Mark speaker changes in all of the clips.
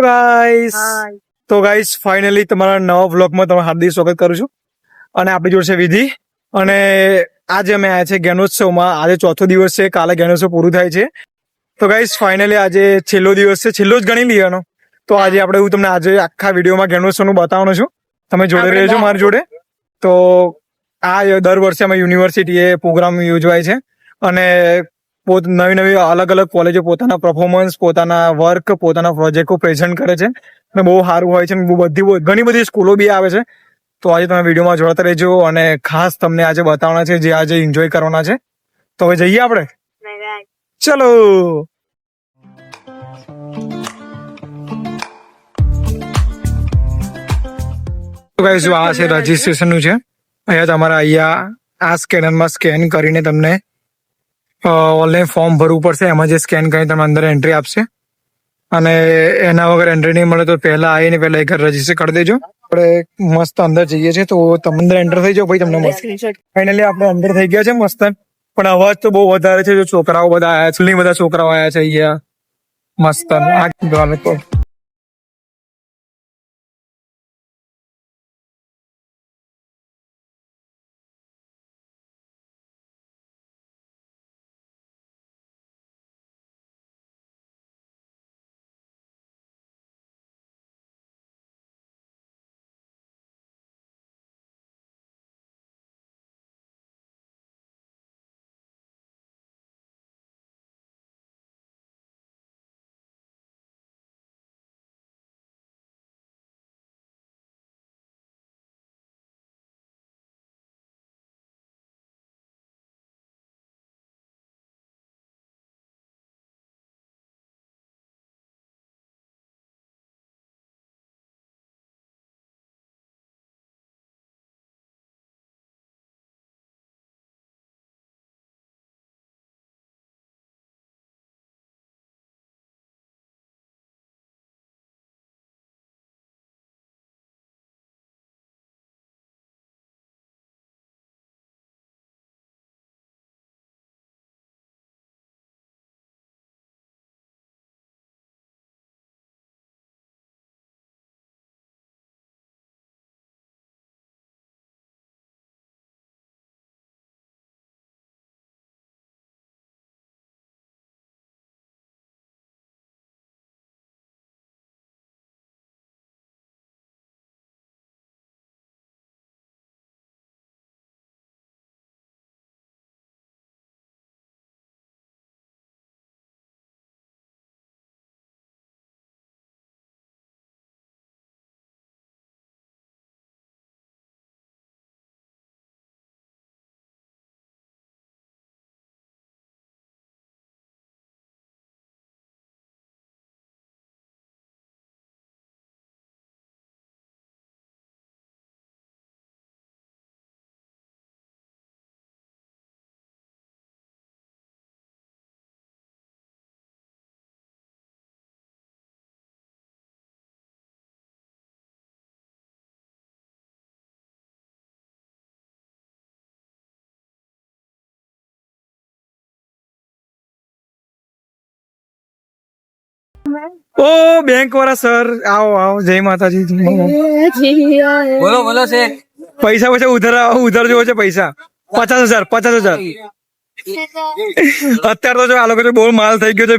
Speaker 1: Guys તો guys finally તમારા નવા વ્લોગમાં તમારું હાર્દિક સ્વાગત કરું છું. અને આપણી જોડે છે વિધિ. અને આજે અમે આવ્યા છે જ્ઞાનોત્સવમાં આજે ચોથો દિવસ છે. કાલે જ્ઞાનોત્સવ પૂરું થાય છે. તો ગાઈસ ફાઇનલી આજે છેલ્લો દિવસ છે. છેલ્લો જ ગણી લેવાનો તો આજે આપણે હું તમને આજે આખા વિડીયોમાં જ્ઞાનોત્સવનું બતાવવાનો છું. તમે જોડે રહેજો મારી જોડે. તો આ દર વર્ષે અમે યુનિવર્સિટીએ પ્રોગ્રામ યોજવાય છે. અને પોત નવી નવી અલગ અલગ કોલેજો પોતાના પરફોર્મન્સ પોતાના વર્ક પોતાના પ્રોજેક્ટો પ્રેઝન્ટ કરે છે. અને બહુ સારું હોય છે બધી ઘણી બધી સ્કૂલો બી આવે છે. તો આજે તમે વિડીયોમાં જોડાતા રહેજો અને ખાસ તમને આજે બતાવવાના છે જે આજે એન્જોય કરવાના છે. તો હવે જઈએ આપણે? ચલો! આ છે રજીસ્ટ્રેશનનું છે. અહીંયા તમારા અહીંયા આ સ્કેનરમાં સ્કેન કરીને તમને ઓનલાઈન ફોર્મ ભરવું પડશે. એમાં જે સ્કેન કરીને તમને અંદર એન્ટ્રી આપશે. અને એના વગર એન્ટ્રી નહીં મળે તો પહેલા આવીને પહેલા એક રજિસ્ટર કરી દેજો. આપણે મસ્ત અંદર જઈએ છીએ તો તમે અંદર એન્ટર થઈ જાઓ ભાઈ તમને મસ્ત ફાઇનલી આપણે અંદર થઈ ગયા છે મસ્ત. પણ અવાજ તો બહુ વધારે છે. જો છોકરાઓ બધા આયા છે બધા છોકરાઓ આયા છે અહીંયા. મસ્ત. આ ઓ બેંક વાળા સર આવો આવો જય માતાજી
Speaker 2: બોલો બોલો છે.
Speaker 1: પૈસા પૈસા ઉધાર ઉધાર જોવો છે પૈસા. પચાસ હજાર પચાસ હજાર. અત્યારે તો જો આ લોકો બહુ માલ થઈ ગયો છે.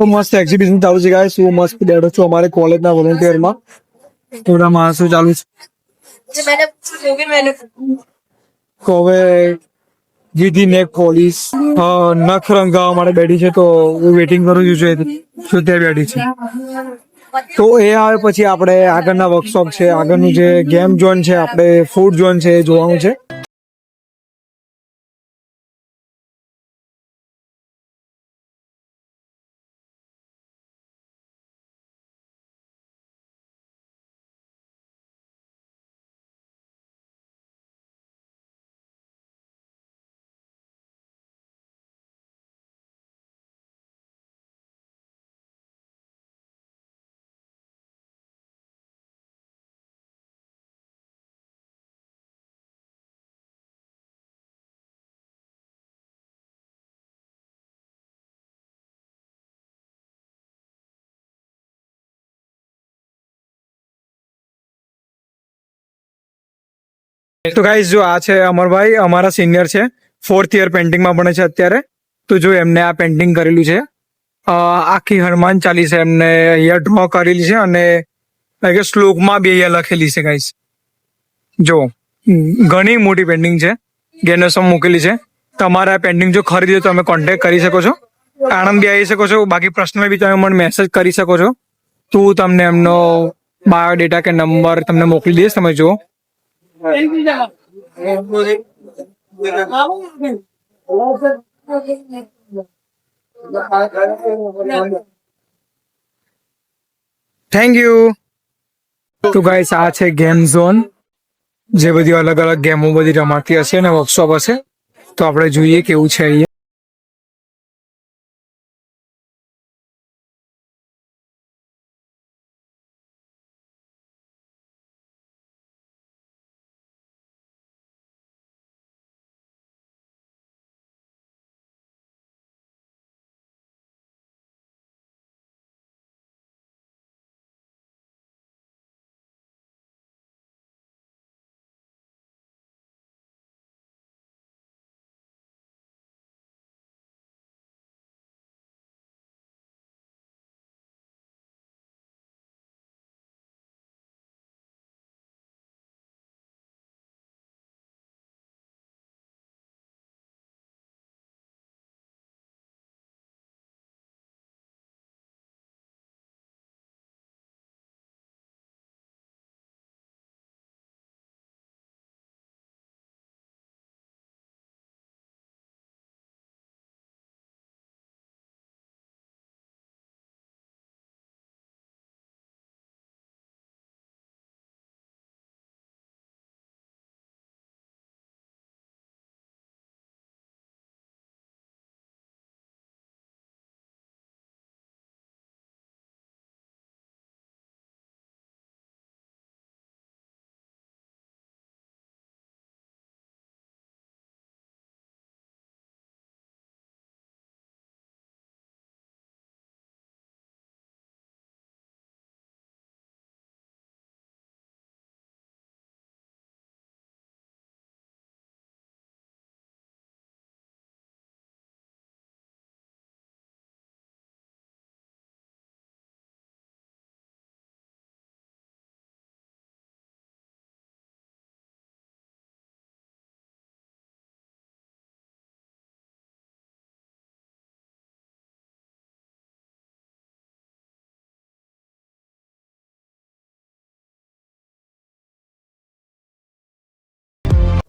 Speaker 1: તો મસ્ત એક્ઝિબિશન ચાલુ છે ગાય શું મસ્ત બેઠો છું અમારે કોલેજના વોલેન્ટિયરમાં થોડા માણસો ચાલુ છે. કોવે હવે નેક પોલીસ નખ રંગાવા માટે બેઠી છે તો હું વેટિંગ કરું છું શું તે બેઠી છે. તો એ આવે પછી આપણે આગળના વર્કશોપ છે આગળનું જે ગેમ જોન છે આપણે ફૂડ જોન છે એ જોવાનું છે. તો ગાઈઝ જો આ છે અમરભાઈ, અમારા સિનિયર છે. ફોર્થ યર પેન્ટિંગમાં ભણે છે અત્યારે. તો જો એમને આ પેન્ટિંગ કરેલું છે. આખી હનુમાન ચાલીસા એમને અહીંયા ડ્રો કરેલી છે અને શ્લોકમાં બી અહીંયા લખેલી છે ગાઈઝ જો, ઘણી મોટી પેન્ટિંગ છે. ગેનોસમ મૂકેલી છે. તમારે આ પેન્ટિંગ જો ખરીદે તો તમે કોન્ટેક્ટ કરી શકો છો. આણંદ બી આવી શકો છો. બાકી પ્રશ્ન બી તમે મને મેસેજ કરી શકો છો. તો તમને એમનો બાયોડેટા કે નંબર તમને મોકલી દઈશ. તમે જુઓ. થેન્ક યુ તો ગાઈસ આ છે ગેમ ઝોન જે બધી અલગ અલગ ગેમો બધી રમાતી હશે અને વર્કશોપ હશે. તો આપણે જોઈએ કેવું છે અહીંયા.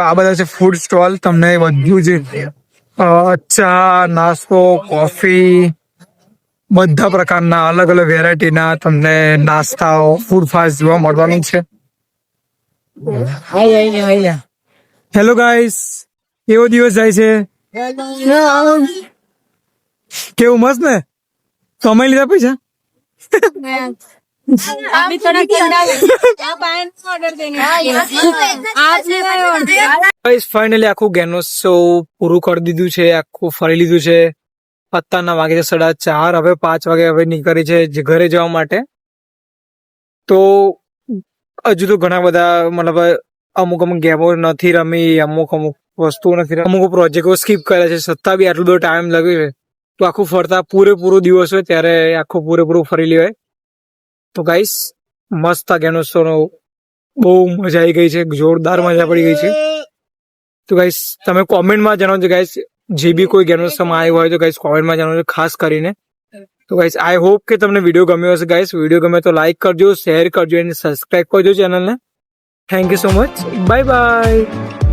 Speaker 1: તો આ બધા છે ફૂડ સ્ટોલ તમને બધું જ ચા નાસ્તો કોફી બધા પ્રકારના અલગ અલગ વેરાયટીના તમને નાસ્તાઓ ફૂડ ફાસ્ટ જોવા મળવાનું છે. હેલો ગાઈસ કેવો દિવસ જાય છે? કેવું મસ્ત ને? કમાઈ લીધા પૈસા
Speaker 3: अभी थोड़ा ठंडा आप आए ना ऑर्डर देने आपने
Speaker 1: ગાઈસ ફાઇનલી આખું ગેનોત્સવ પૂરું કરી દીધું છે આખું ફરી લીધું છે અત્યારના વાગે છે સાડા ચાર હવે પાંચ વાગે હવે નીકળી છે જે ઘરે જવા માટે તો હજુ તો ઘણા બધા મતલબ અમુક અમુક ગેમો નથી રમી અમુક અમુક વસ્તુઓ નથી રમી અમુક પ્રોજેક્ટો સ્કીપ કર્યા છે છતાં બી આટલો બધો ટાઈમ લાગ્યો છે તો આખું ફરતા પૂરેપૂરો દિવસ હોય ત્યારે આખું પૂરેપૂરું ફરી લેવાય તો ગાઈસ મસ્ત આ ગેનોત્સવનો બહુ મજા આવી ગઈ છે, જોરદાર મજા પડી ગઈ છે. તો ગાઈસ તમે કોમેન્ટમાં જણાવજો ગાઈસ જે બી કોઈ ગેનોસમાં આવ્યો હોય તો ગાઈસ કોમેન્ટમાં જણાવજો, ખાસ કરીને. તો ગાઈસ આઈ હોપ કે તમને વીડિયો ગમ્યો હશે ગાઈસ વીડિયો ગમે તો લાઈક કરજો શેર કરજો અને સબસ્ક્રાઇબ કરજો ચેનલને thank you so much bye bye